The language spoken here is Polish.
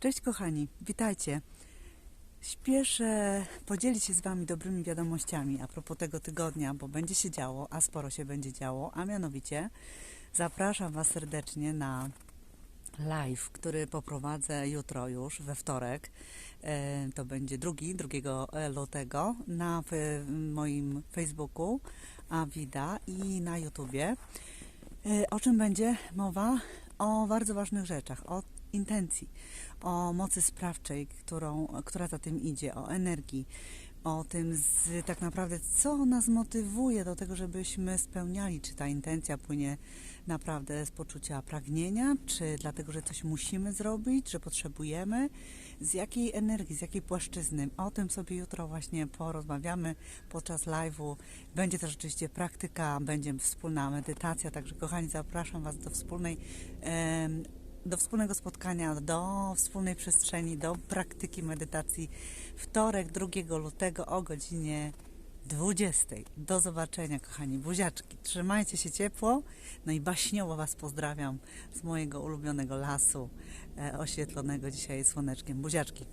Cześć kochani, witajcie. Śpieszę podzielić się z Wami dobrymi wiadomościami a propos tego tygodnia, bo będzie się działo, a sporo się będzie działo, a mianowicie zapraszam Was serdecznie na live, który poprowadzę jutro już, we wtorek. E, To będzie drugi, 2 lutego na fe- moim Facebooku Awida i na YouTubie. E, O czym będzie mowa? O bardzo ważnych rzeczach, o intencji, o mocy sprawczej, którą, która za tym idzie, o energii, o tym z, tak naprawdę, co nas motywuje do tego, żebyśmy spełniali, czy ta intencja płynie naprawdę z poczucia pragnienia, czy dlatego, że coś musimy zrobić, że potrzebujemy, z jakiej energii, z jakiej płaszczyzny. O tym sobie jutro właśnie porozmawiamy podczas live'u. Będzie też oczywiście praktyka, będzie wspólna medytacja, także kochani, zapraszam Was do wspólnej do wspólnego spotkania, do wspólnej przestrzeni, do praktyki medytacji wtorek 2 lutego o godzinie 20. Do zobaczenia, kochani buziaczki. Trzymajcie się ciepło. No i baśniowo Was pozdrawiam z mojego ulubionego lasu, e, oświetlonego dzisiaj słoneczkiem. Buziaczki.